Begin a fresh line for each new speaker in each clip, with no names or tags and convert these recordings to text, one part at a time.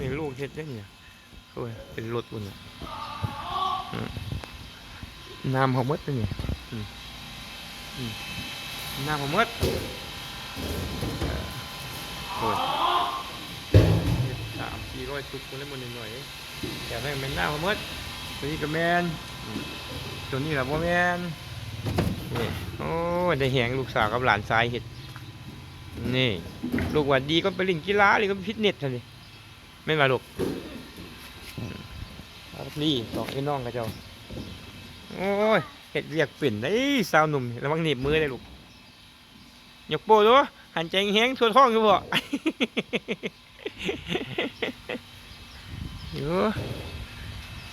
นี่ลูกเฮ็ดได้เนี่ยโอ้ยเป็นรถอุ่นอะน้ำเขาหมดเนี่ยน้ำหมดเออโอ้ยเฮ็ดสามสี่ร้อยตุกคนละมันหน่อยแต่แม่งเป็นน้ำเขาหมดตัวนี้ก็แมนตัวนี้แหละพ่แมนนี่โอ้ยได้แหงลูกสาวกับหลานชายเห็ดนี่ ลูกว่าดีก็ไปเล่นกีฬาเลยก็ไปฟิตเนสท่านนี่ ไม่นมาลูกครับนี่สองไอ้น้องกับเจ้า โอ้ยเห็ดเรียกเป็นได้สาวหนุ่มนี่ระวังหนีบมือเลยลูกยกโป้ดูหันใจแห้งทั่วท้องอยู่บ่เยอะ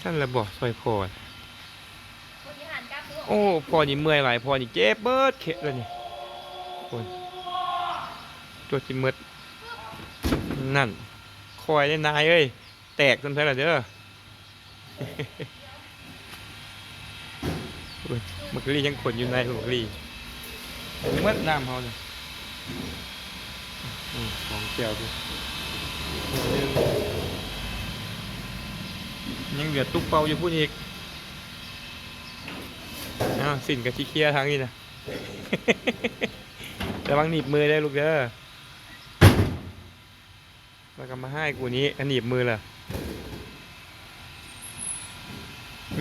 ท่านระบอกซอยพอ
คนที่หันกลับคือ
โอ้พอนี่เมื่อยหลายพอนี่เจ็บเบิดเข็ดเลยนี่คนตัวจิมืดนั่นค อยได้นายเอ้ย แตกจนเท่าไหร่เด้อมักรียังขนอยู่ในมักรีมืดน้ำเขาเนี่ยของแก้วดิยังเหลือตุ๊กเปาอยู่พูดอีกอ้าวสินกับที่เคลียทางนี้นะระวังหนีบมือได้ลูกเด้อ แล้วก็มาให้กูนี้อันหนีบมือล่ะ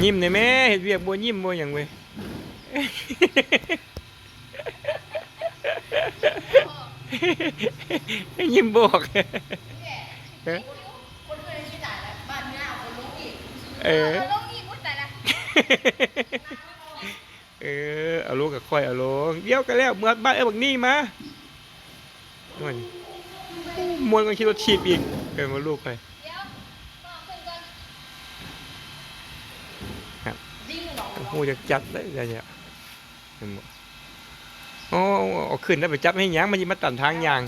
ยิ้มในอยแม่เห็ดเวียกบัวยิ้มบัวอย่างเว้ยยิ้มบวกเอ๊ะ
คนเคยที่จ่ายแล้วบ้านเนี้ยเอาคนลงอีก
เออ
คนลงอีกพูดแต่ละ
เออเอาลูกกับค่อยเอาลงเดี๋ยวกันแล้วเมื่อบ้านเอ้บักนี่มามัน มวนก็คิดว่าฉีดอีกเกิดมาลูกไป
เดี๋ย
ครับ
ดิ้งหรอ
โอ้จะจัดได้ไงเนี่ยเห็นบ่โอ้เอขึ้นแล้วไปจับให้ยางมันยิ่มาตันทางยาง